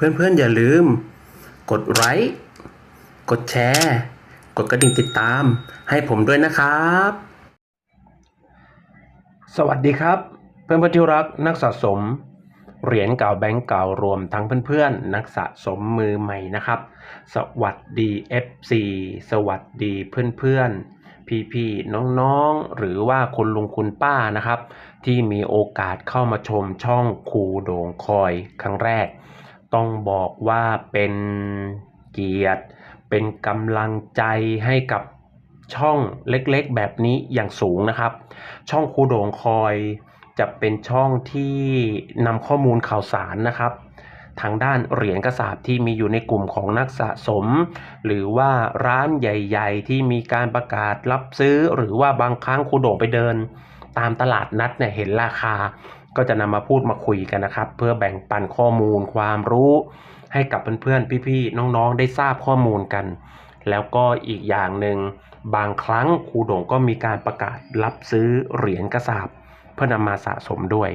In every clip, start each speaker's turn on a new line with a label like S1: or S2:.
S1: เพื่อนๆอย่าลืม กดไลค์กดแชร์ กดกระดิ่งติดตาม ให้ผมด้วยนะครับ สวัสดีครับ เพื่อนๆที่รักนักสะสม เหรียญเก่าแบงก์เก่ารวมทั้งเพื่อนๆ นักสะสมมือใหม่นะครับ สวัสดี FC สวัสดีเพื่อนๆพี่ๆน้องๆ หรือว่าคุณลุงคุณป้านะครับ ที่มีโอกาสเข้ามาชมช่องครูโด่งคอยครั้งแรก ต้องบอกว่าเป็นเกียรติ เป็นกำลังใจให้กับช่องเล็กๆ แบบนี้อย่างสูงนะครับ ช่องครูโด่งคอยจะเป็นช่องที่นำข้อมูลข่าวสารนะครับ ทางด้านเหรียญกระสาบที่มีอยู่ในกลุ่มของนักสะสม หรือว่าร้านใหญ่ ๆ ที่มีการประกาศรับซื้อ หรือว่าบางครั้งครูโด่งไปเดิน ตามตลาดนัดเนี่ยเห็นราคา ก็จะนำมาพูดมาคุยกันนะครับ เพื่อแบ่งปันข้อมูลความรู้ให้กับเพื่อนๆ พี่ๆ น้องๆ ได้ทราบข้อมูลกัน แล้วก็อีกอย่างหนึ่งบางครั้งครูโด่งก็มีการประกาศรับซื้อเหรียญกระสาบเพื่อนำมาสะสมด้วย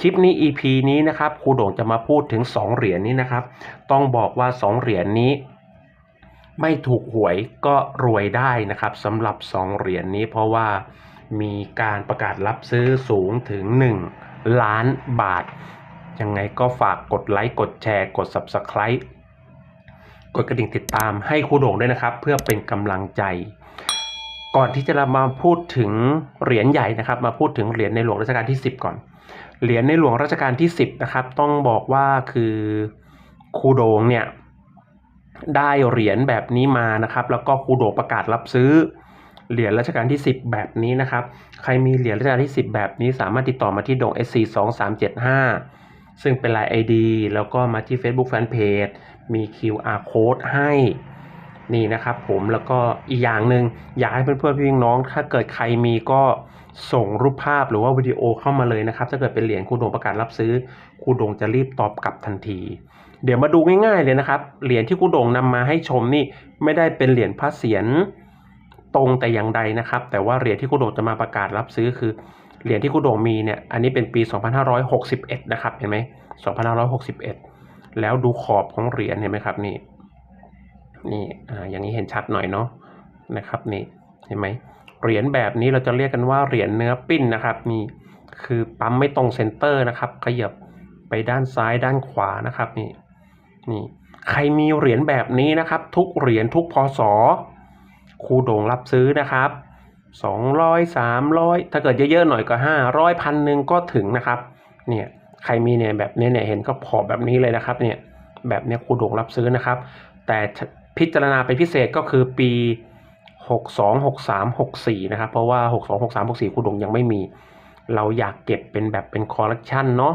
S1: คลิปนี้ EP นี้นะครับครูโด่งจะมาพูดถึง 2 เหรียญนี้นะครับ ต้องบอกว่า 2 เหรียญนี้ ไม่ถูกหวยก็รวยได้นะครับสำหรับ 2 เหรียญนี้เพราะว่ามีการประกาศรับซื้อสูงถึง 1 ล้านบาท ยังไงก็ฝากกดไลค์กดแชร์ กด Subscribe กดกระดิ่งติดตามให้ครูโด่งด้วยนะครับ เพื่อเป็นกำลังใจ ก่อนที่จะมาพูดถึงเหรียญใหญ่นะครับ มาพูดถึงเหรียญในหลวงรัชกาลที่ 10 ก่อน เหรียญในหลวงรัชกาลที่ 10 นะครับ ต้องบอกว่าคือครูโด่งเนี่ยได้เหรียญแบบนี้มานะครับ แล้วก็ครูโด่งประกาศรับซื้อ เหรียญรัชกาลที่ 10 แบบนี้นะครับ ใครมีเหรียญรัชกาลที่ 10 แบบนี้สามารถติดต่อมาที่ดง SC 2 3 7 5 ซึ่งเป็นลาย ID แล้วก็มาที่ Facebook Fanpage มี QR code ให้นี่นะครับผมแล้วก็อีกอย่างหนึ่งอยากให้เพื่อนๆพี่น้อง ถ้าเกิดใครมีก็ส่งรูปภาพหรือว่าวิดีโอเข้ามาเลยนะครับ ถ้าเกิดเป็นเหรียญครูดงประกาศรับซื้อครูดงจะรีบตอบกลับทันที เดี๋ยวมาดูง่ายๆเลยนะครับเหรียญที่ครูดงนำมาให้ชมนี่ไม่ได้เป็นเหรียญพระเศียร ตรงแต่อย่างใดนะครับ แต่ว่าเหรียญที่ครูโดงจะมาประกาศรับซื้อคือเหรียญที่ครูโดงมีเนี่ยอันนี้เป็นปี 2561 นะครับ เห็นไหม2561 แล้วดูขอบของเหรียญเห็นไหมครับนี่นี่อ่าอย่างนี้เห็นชัดหน่อยเนาะนะครับนี่เห็นไหมเหรียญแบบนี้เราจะเรียกกันว่าเหรียญเนื้อปิ้นนะครับนี่คือปั๊มไม่ตรงเซนเตอร์นะครับขยับไปด้านซ้ายด้านขวานะครับนี่นี่ใครมีเหรียญแบบนี้นะครับ ทุกเหรียญทุกพศ ครูโด่งรับซื้อนะครับสองร้อยสามร้อยถ้าเกิดเยอะๆหน่อยก็ห้าร้อยพันหนึ่งก็ถึงนะครับเนี่ยใครมีเนี่ยแบบนี้เนี่ยเห็นก็พอแบบนี้เลยนะครับเนี่ยแบบเนี้ยครูโด่งรับซื้อนะครับ แต่พิจารณาเป็นพิเศษก็คือปี 62 63 64 นะครับ เพราะว่า 62 63 64คุณดงยังไม่มี เราอยากเก็บเป็นแบบเป็นคอลเลกชันเนาะ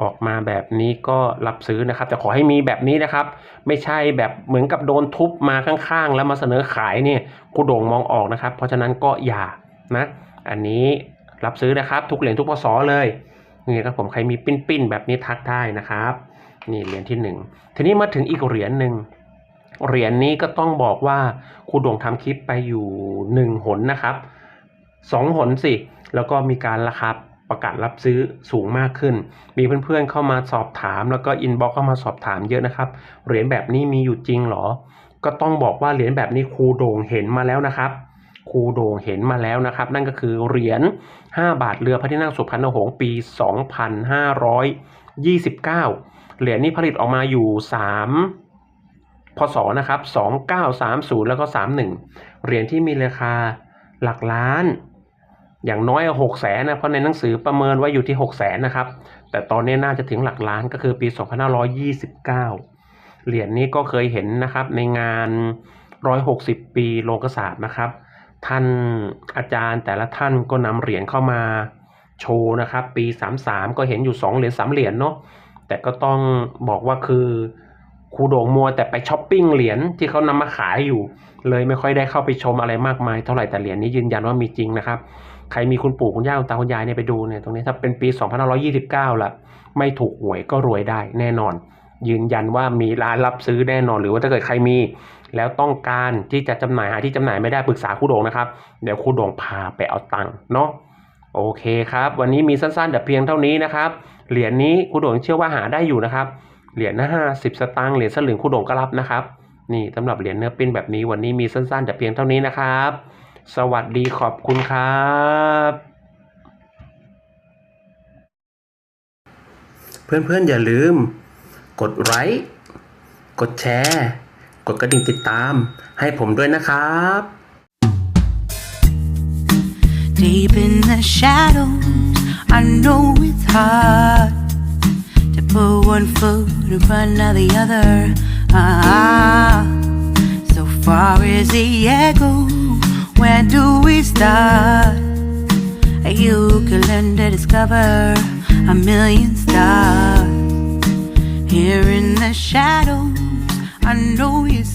S1: ออกมาแบบนี้ก็รับซื้อนะครับ แต่ขอให้มีแบบนี้นะครับ ไม่ใช่แบบเหมือนกับโดนทุบมาข้างๆ แล้วมาเสนอขายเนี่ยคุณดงมองออกนะครับ เพราะฉะนั้นก็อย่านะ อันนี้รับซื้อนะครับ ทุกเหรียญทุกพศเลยนี่ครับผมใครมีปิ้นๆแบบนี้ทักได้นะครับ นี่เหรียญที่หนึ่งทีนี้มาถึงอีกเหรียญหนึ่งเหรียญนี้ก็ต้องบอกว่าครูโด่งทำคลิปไปอยู่หนึ่งหนนะครับสองหนสิ แล้วก็มีการราคา ประกาศรับซื้อสูงมากขึ้น มีเพื่อนๆเข้ามาสอบถาม แล้วก็อินบ็อกเข้ามาสอบถามเยอะนะครับ เหรียญแบบนี้มีอยู่จริงเหรอ ก็ต้องบอกว่าเหรียญแบบนี้ครูโด่งเห็นมาแล้วนะครับ ครูโด่งเห็นมาแล้วนะครับ นั่นก็คือเหรียญ 5 บาทเรือพระที่นั่งสุพรรณหงษ์ปี 2529 เหรียญนี้ผลิตออกมาอยู่ 3พศนะครับ2930 แล้วก็ 31 เหรียญที่มีราคาหลักล้าน อย่างน้อย6แสนนะเพราะในหนังสือประเมินไว้อยู่ที่6แสนนะครับ แต่ตอนนี้น่าจะถึงหลักล้านก็คือปี 2529 เหรียญนี้ก็เคยเห็นนะครับในงาน 160 ปีโลกศาสตร์นะครับ ท่านอาจารย์แต่ละท่านก็นำเหรียญเข้ามาโชว์นะครับ ปี 33 ก็เห็นอยู่ 2 เหรียญ3เหรียญเนาะแต่ก็ต้องบอกว่าคือครูโด่งมัวแต่ไปช้อปปิ้งเหรียญที่เขานำมาขายอยู่ เลยไม่ค่อยได้เข้าไปชมอะไรมากมายเท่าไหร่แต่เหรียญนี้ยืนยันว่ามีจริงนะครับ ใครมีคุณปู่คุณย่าคุณตาคุณยายเนี่ยไปดูเนี่ยตรงนี้ถ้าเป็นปี 2529ละไม่ถูกหวยก็รวยได้แน่นอน ยืนยันว่ามีร้านรับซื้อแน่นอน หรือว่าถ้าเกิดใครมี แล้วต้องการที่จะจำหน่ายหาที่จำหน่ายไม่ได้ปรึกษาครูโด่งนะครับเดี๋ยวครูโด่งพาไปเอาตังค์เนาะโอเคครับ วันนี้มีสั้นๆแต่เพียงเท่านี้นะครับเหรียญนี้ครูโด่งเชื่อว่าหาได้อยู่นะครับเหรียญห้าสิบสตางค์เหรียญสลึงคู่โด่งก็รับนะครับนี่สำหรับเหรียญเนื้อปิ้นแบบนี้วันนี้มีสั้นๆแต่เพียงเท่านี้นะครับ สวัสดีขอบคุณครับ เพื่อนๆอย่าลืม กดไลค์กดแชร์ กดกระดิ่งติดตาม ให้ผมด้วยนะครับ
S2: Deep in the shadows, I know it's hard to put one foot in front of the other. Ah, so far as the echoes where do we start? You can learn to discover a million stars. Here in the shadows, I know scared.